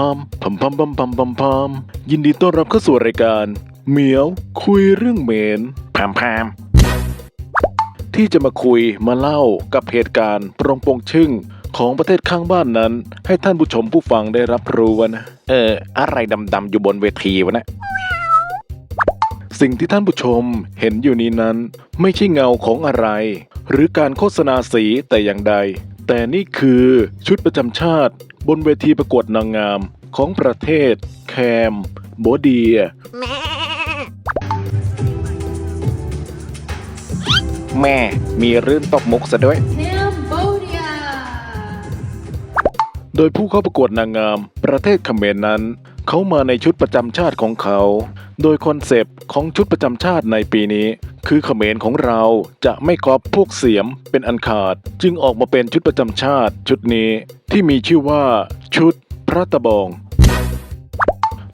ามพัมพัมพัมพัมพัมพัมยินดีต้อนรับเข้าสู่รายการเหมียวคุยเรื่องเหมนพามพามที่จะมาคุยมาเล่ากับเหตุการณ์ปรงปงชึ่งของประเทศข้างบ้านนั้น ให้ท่านผู้ชมผู้ฟังได้รับรู้ว่านะ เออ อะไรดำๆอยู่บนเวทีวะนะ สิ่งที่ท่านผู้ชมเห็นอยู่นี้นั้น ไม่ใช่เงาของอะไร หรือการโฆษณาสีแต่อย่างใด แต่นี่คือชุดประจำชาติ บนเวทีประกวดนางงามของประเทศ แคมโบเดีย แม่มีรื่นตบมุกซะด้วย Cambodia โดยผู้เข้าประกวดนางงามประเทศเขมรนั้น เขามาในชุดประจำชาติของเขา โดยคอนเซปต์ของชุดประจำชาติในปีนี้ คือเขมรของเราจะไม่กอบพวกเสียมเป็นอันขาด จึงออกมาเป็นชุดประจำชาติชุดนี้ที่มีชื่อว่า ชุดพระตะบอง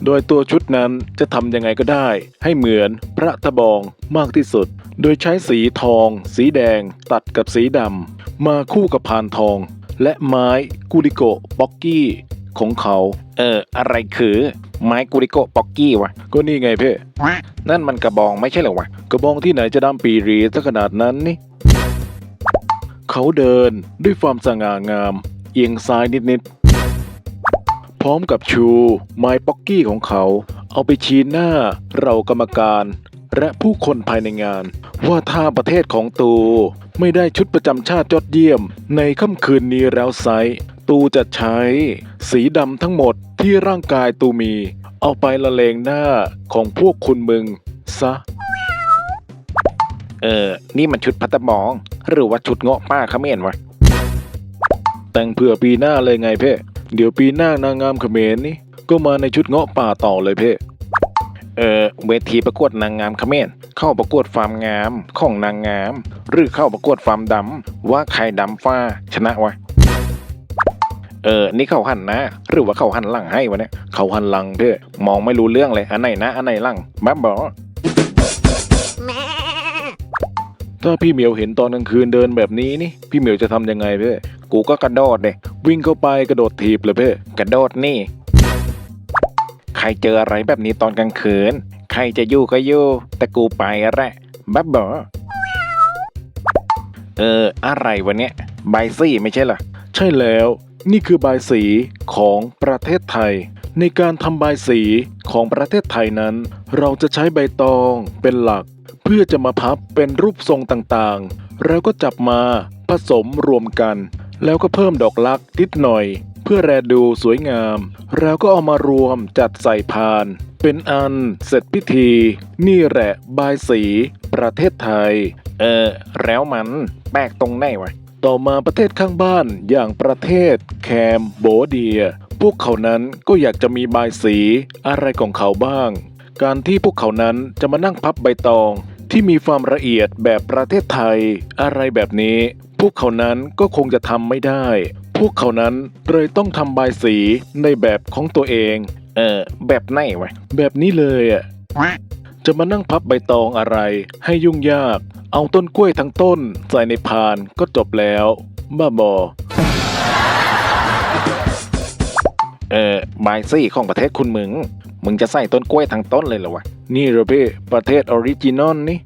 โดยตัวชุดนั้นจะทำยังไงก็ได้ ให้เหมือนพระตะบองมากที่สุด โดยใช้สีทอง สีแดง ตัดกับสีดำมาคู่กับพานทอง และไม้กุริโกบ็อกกี้ ของเขา เออ อะไรคือไม้กุริโกะป๊อกกี้วะ ก็นี่ไงเพ่นั่นมันกระบองไม่ใช่เหรอวะ กระบองที่ไหนจะดำปีรีซะขนาดนั้นนี่ เขาเดินด้วยความสง่างาม เอียงซ้ายนิดๆ พร้อมกับชูไม้ป๊อกกี้ของเขา เอาไปชี้หน้าเรากรรมการและผู้คนภายในงาน ว่าถ้าประเทศของตูไม่ได้ชุดประจำชาติยอดเยี่ยม ในค่ำคืนนี้แล้วไซร้ ตูจะใช้ สีดำทั้งหมดที่ร่างกายตูมี เอาไปละเลงหน้าของพวกคุณมึง ซะ เออ นี่มันชุดพัตตะบอง หรือว่าชุดเงาะป้าเขมรวะ แต่งเผื่อปีหน้าเลยไงเพ่เดี๋ยวปีหน้านางงามเขมรนี่ ก็มาในชุดเงาะป่าต่อเลยเพ่เออเวทีประกวดนางงามเขมรเข้าประกวดความงามของนางงาม หรือเข้าประกวดความดำว่าใครดำฟ้าชนะวะ เออ นี่เขาหันหนะหรือว่าเขาหันหลังให้วะเนี่ย เขาหันหลังเพ่มองไม่รู้เรื่องเลย อันไหนนะ อันไหนหลังบ้าบอถ้าพี่เหมียวเห็นตอนกลางคืนเดินแบบนี้นี่ พี่เหมียวจะทำยังไงเพ่กูก็กระโดดเลยวิ่งเข้าไปกระโดดถีบเลยเพ่กระโดดนี่ ใครเจออะไรแบบนี้ตอนกลางคืน ใครจะอยู่ก็อยู่ แต่กูไปแหละบ้าบอเออ อะไรวะเนี่ยใบซี่ไม่ใช่เหรอ ใช่แล้ว นี่คือบายสีของประเทศไทย ในการทำบายสีของประเทศไทยนั้น เราจะใช้ใบตองเป็นหลัก เพื่อจะมาพับเป็นรูปทรงต่างๆ แล้วก็จับมาผสมรวมกัน แล้วก็เพิ่มดอกลักนิดหน่อย เพื่อแรดูสวยงาม แล้วก็เอามารวมจัดใส่พาน เป็นอันเสร็จพิธี นี่แหละบายสีประเทศไทย เออ แล้วมันแปลกตรงไหนวะ ต่อมาประเทศข้างบ้านอย่างประเทศแคมโบเดีย พวกเขานั้นก็อยากจะมีบายสีอะไรของเขาบ้าง การที่พวกเขานั้นจะมานั่งพับใบตอง ที่มีความละเอียดแบบประเทศไทย อะไรแบบนี้ พวกเขานั้นก็คงจะทำไม่ได้ พวกเขานั้นเลยต้องทำบายสีในแบบของตัวเอง เออแบบไหนวะแบบนี้เลยอะจะมานั่งพับใบตองอะไรให้ยุ่งยาก เอาต้นกล้วยทั้งต้นใส่ในพานก็จบแล้วบ้าบอ เออบายซี่ของประเทศคุณมึง มึงจะใส่ต้นกล้วยทั้งต้นเลยเหรอวะ นี่เหรอพี่ประเทศออริจินอลนี่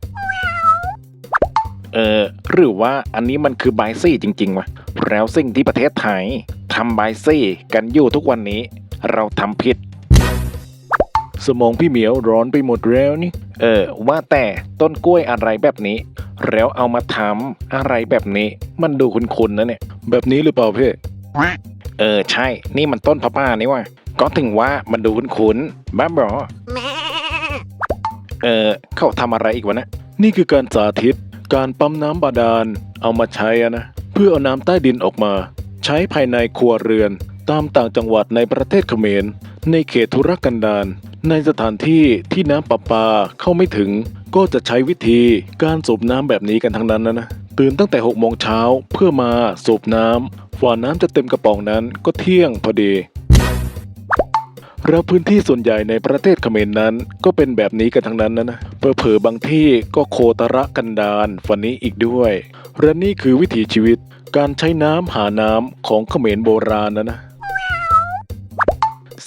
เออหรือว่าอันนี้มันคือบายซี่จริง ๆวะ แล้วสิ่งที่ประเทศไทยทำบายซี่กันอยู่ทุกวันนี้ เราทำผิด สมองพี่เหมียวร้อนไปหมดแล้วนี่ เออ ว่าแต่ต้นกล้วยอะไรแบบนี้ แล้วเอามาทำอะไรแบบนี้ มันดูคุ้นๆนะเนี่ย แบบนี้หรือเปล่าพี่เออใช่ นี่มันต้นพะป้านี่วะก็ถึงว่ามันดูคุ้นๆบ้าบอเออเขาทำอะไรอีกวะเนะ นี่คือการสาธิต การปั๊มน้ำบาดาล เอามาใช้อะนะ เพื่อเอาน้ำใต้ดินออกมา ใช้ภายในครัวเรือน ตามต่างจังหวัดในประเทศเขมร ในเขตธุรกันดาร ในสถานที่ที่น้ำประปาเข้าไม่ถึง ก็จะใช้วิธีการสูบน้ำแบบนี้กันทั้งนั้นนะนะตื่นตั้งแต่6โมงเช้าเพื่อมาสูบน้ำฝ่าน้ำจะเต็มกระป๋องนั้นก็เที่ยงพอดีแล้วพื้นที่ส่วนใหญ่ในประเทศเขมรนั้น ก็เป็นแบบนี้กันทั้งนั้นนะนะเผลอๆบางที่ก็โคตระกันดารฝันนี้อีกด้วยและนี่คือวิถีชีวิต การใช้น้ำหาน้ำของเขมรโบราณนะนะ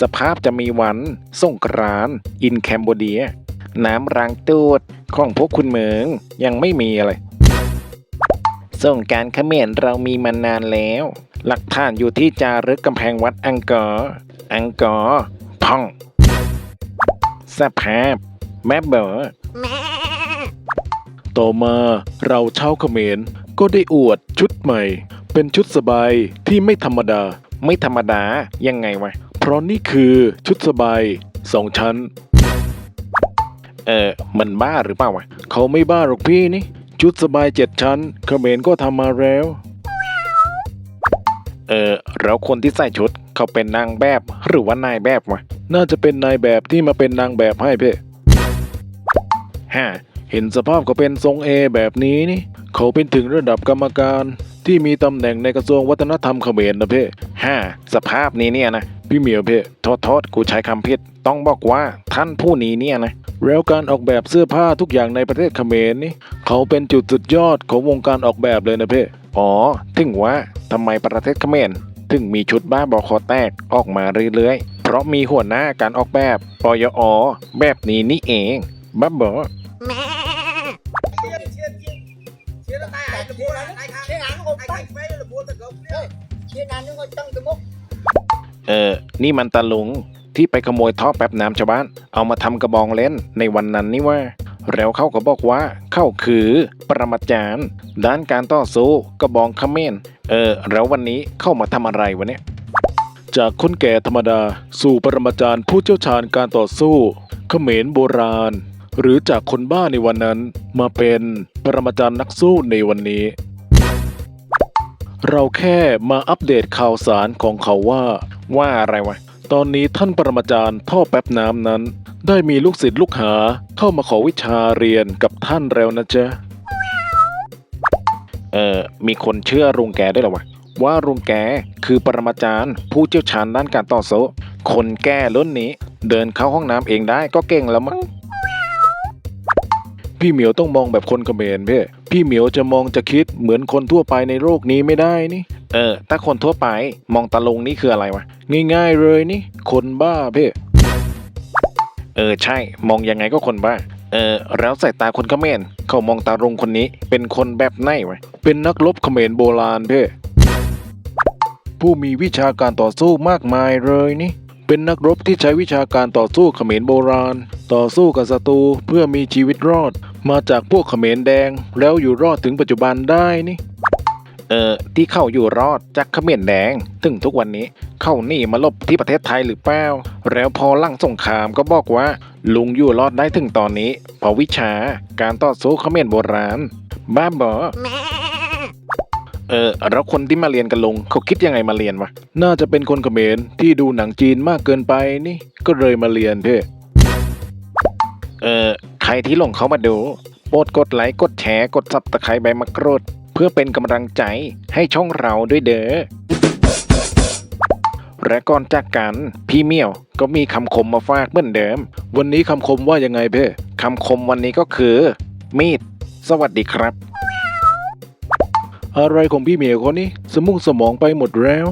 สภาพจะมีวันส่งกรานอินแคมโบเดีย น้ำรางตูดของพวกคุณเหมืองยังไม่มีอะไรส่งการเขมรเรามีมานานแล้ว หลักฐานอยู่ที่จารึกกำแพงวัดอังกอร์อังกอร์พ่อง สภาพ แม่เบอต่อมาเราเช่าเขมรก็ได้อวดชุดใหม่ เป็นชุดสบายที่ไม่ธรรมดา ไม่ธรรมดายังไงวะ เพราะนี่คือชุดสบายสองชั้น เออมันบ้าหรือเปล่าวะเขาไม่บ้าหรอกพี่นี่ ชุดสบายเจ็ดชั้นเขมรก็ทำมาแล้ว เออแล้วคนที่ใส่ชุดเขาเป็นนางแบบหรือว่านายแบบวะน่าจะเป็นนายแบบที่มาเป็นนางแบบให้เพ่ฮะเห็นสภาพเขาเป็นทรงเอแบบนี้นี่ เขาเป็นถึงระดับกรรมการ ที่มีตำแหน่งในกระทรวงวัฒนธรรมเขมรนะเพ่ห้าสภาพนี้เนี่ยนะพี่เหมียวเพ่ทษโทษกูใช้คำผิดต้องบอกว่าท่านผู้นี้เนี่ยนะแล้วการออกแบบเสื้อผ้าทุกอย่างในประเทศเขมรนี่เขาเป็นจุดสุดยอดของวงการออกแบบเลยนะเพ่อ๋อถึงว่าทำไมประเทศเขมรถึงมีชุดบ้าบอคอแตกออกมาเรื่อยๆ เพราะมีหัวหน้าการออกแบบปยอแบบนี้นี่เองบ้าบอ เออ นี่มันตาลุงที่ไปขโมยท่อแป๊บน้ำชาวบ้าน เอามาทำกระบองเล่นในวันนั้นนี่ว่า แล้วเขาก็บอกว่าเข้าคือปรมาจารย์ด้านการต่อสู้กระบองเขมรเออ แล้ววันนี้เข้ามาทำอะไรวะเนี่ย จากคนแก่ธรรมดา สู่ปรมาจารย์ผู้เชี่ยวชาญการต่อสู้เขมรโบราณ หรือจากคนบ้าในวันนั้น มาเป็นปรมาจารย์นักสู้ในวันนี้ เราแค่มาอัปเดตข่าวสารของเขาว่า ว่าอะไรวะ ตอนนี้ท่านปรมาจารย์ท่อแป๊บน้ำนั้น ได้มีลูกศิษย์ลูกหาเข้ามาขอวิชาเรียนกับท่านแล้วนะจ๊ะ เออมีคนเชื่อลุงแกด้วยหรอวะ ว่าลุงแกคือปรมาจารย์ ผู้เชี่ยวชาญด้านการต่อสู้คนแก่รุ่นนี้ เดินเข้าห้องน้ำเองได้ก็เก่งแล้วมั้งพี่เหมียวต้องมองแบบคนเขมรเพ่ พี่เหมียวจะมองจะคิดเหมือนคนทั่วไปในโลกนี้ไม่ได้นี่ เออ ถ้าคนทั่วไปมองตาลุงนี่คืออะไรวะ ง่ายๆเลยนี่ คนบ้าเพ่เออ ใช่ มองยังไงก็คนบ้า เออ แล้วสายตาคนเขมรเขามองตาลุงคนนี้ เป็นคนแบบไหนวะ เป็นนักรบเขมรโบราณเพ่ผู้มีวิชาการต่อสู้มากมายเลยนี่เป็นนักรบที่ใช้วิชาการต่อสู้เขมรโบราณ ต่อสู้กับศัตรูเพื่อมีชีวิตรอด มาจากพวกเขมรแดง แล้วอยู่รอดถึงปัจจุบันได้นี่ เออที่เข้าอยู่รอดจากเขมรแดงถึงทุกวันนี้เข้าหนี่มาหลบที่ประเทศไทยหรือเปล่าแล้วพอหลั่งสงครามก็บอกว่า ลุงอยู่รอดได้ถึงตอนนี้เพราะวิชาการต่อสู้เขมรโบราณ บ้าบอเออแล้วคนที่มาเรียนกับลุงเขาคิดยังไงมาเรียนวะ น่าจะเป็นคนเขมรที่ดูหนังจีนมากเกินไปนี่ ก็เลยมาเรียนเพ่เออใค รที่หลงเขามาดู โปรดกดไลค์กดแชร์กดซับตะไคร้ใบมะกรูด เพื่อเป็นกำลังใจให้ช่องเราด้วยเด้อและก่อนจากกัน พี่เมี่ยวก็มีคำคมมาฝากเหมือนเดิม วันนี้คำคมว่ายังไงเพ่คำคมวันนี้ก็คือ มีด สวัสดีครับ อะไรของพี่เมียวคนนี้ สมองสมองไปหมดแล้ว